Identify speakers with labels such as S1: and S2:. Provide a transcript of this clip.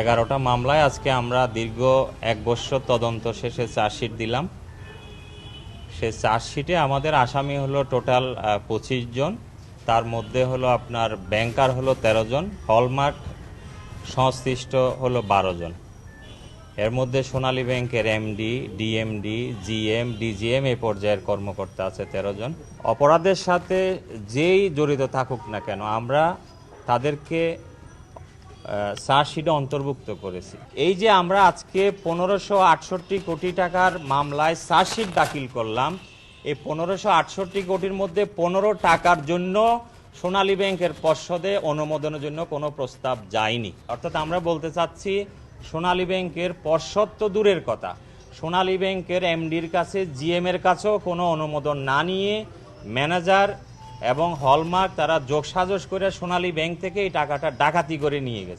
S1: এগারোটা মামলায় আজকে আমরা দীর্ঘ এক বছর তদন্ত শেষে চার্জশিট দিলাম। সে চার্জশিটে আমাদের আসামি হলো টোটাল পঁচিশ জন। তার মধ্যে হলো আপনার ব্যাংকার হলো তেরো জন, হলমার্ক সংশ্লিষ্ট হলো বারো জন। এর মধ্যে সোনালী ব্যাংকের এমডি, ডিএমডি, জিএম, ডিজিএম এ পর্যায়ের কর্মকর্তা আছে তেরো জন। অপরাধের সাথে যেই জড়িত থাকুক না কেন, আমরা তাদেরকে চার্জশিটে অন্তর্ভুক্ত করেছি। এই যে আমরা আজকে পনেরোশো আটষট্টি কোটি টাকার মামলায় চার্জশিট দাখিল করলাম, এই পনেরোশো আটষট্টি কোটির মধ্যে পনেরো টাকার জন্য সোনালী ব্যাংকের পর্ষদে অনুমোদনের জন্য কোনো প্রস্তাব যায়নি। অর্থাৎ আমরা বলতে চাচ্ছি, সোনালী ব্যাংকের পর্ষদ তো দূরের কথা। সোনালী ব্যাংকের এমডির কাছে জিএম এর কাছেও কোনো অনুমোদন না নিয়ে ম্যানেজার এবং হলমার্ক তারা যোগসাজশ করে সোনালী ব্যাংক থেকে এই টাকাটা ডাকাতি করে নিয়ে গেছে।